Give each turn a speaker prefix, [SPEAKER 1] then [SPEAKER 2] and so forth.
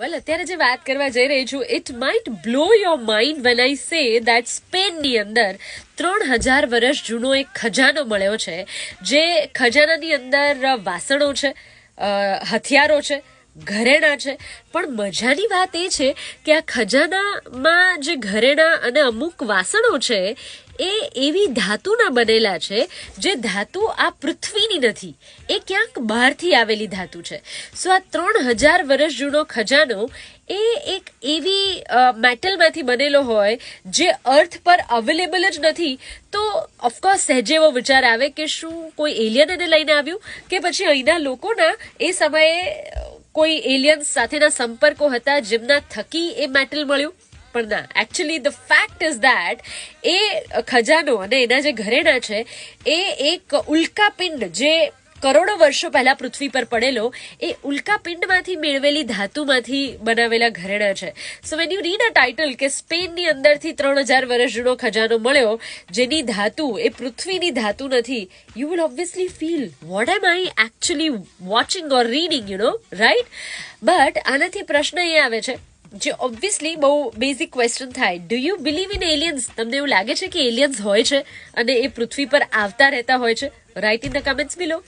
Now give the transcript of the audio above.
[SPEAKER 1] વેલ અત્યારે જે વાત કરવા જઈ રહી છું it might blow your mind when I say that સ્પેનની અંદર ત્રણ હજાર વર્ષ જૂનો એક ખજાનો મળ્યો છે. જે ખજાનાની અંદર વાસણો છે હથિયારો છે ઘરેણા છે. પણ મજાની વાત એ છે કે આ ખજાનામાં જે ઘરેણા અને અમુક વાસણો છે, એ એવી ધાતુના બનેલા છે, જે ધાતુ આ પૃથ્વીની નથી. એ ક્યાંક બહારથી આવેલી ધાતુ છે. સો આ ત્રણ હજાર વર્ષ જૂનો ખજાનો એ એક એવી મેટલમાંથી બનેલો હોય, જે અર્થ પર અવેલેબલ જ નથી. તો ઓફકોર્સ સહેજે એવો વિચાર આવે કે શું કોઈ એલિયન એને લઈને આવ્યું? કે પછી અહીંના લોકોના એ સમયે કોઈ એલિયન્સ સાથેના સંપર્કો હતા જેમના થકી એ મેટલ મળ્યું? પણ ના actually the fact is that એ ખજાનો અને એના જે ઘરેણા છે, એ એક ઉલ્કાપિંડ જે કરોડો વર્ષો પહેલા પૃથ્વી પર પડેલો એ ઉલ્કાપિંડમાંથી મેળવેલી ધાતુમાંથી બનાવેલા ઘરેણા છે. So when you read a title કે સ્પેનની અંદરથી ત્રણ હજાર વર્ષ જૂનો ખજાનો મળ્યો, જેની ધાતુ એ પૃથ્વીની ધાતુ નથી you will obviously feel what am I actually watching or reading you know right but આનાથી પ્રશ્ન એ આવે છે, જે ઓબ્વિયસલી બહુ બેઝિક ક્વેશ્ચન થાય. Do you believe in aliens તમને એવું લાગે છે કે એલિયન્સ હોય છે અને એ પૃથ્વી પર આવતા રહેતા હોય છે? Write in the comments below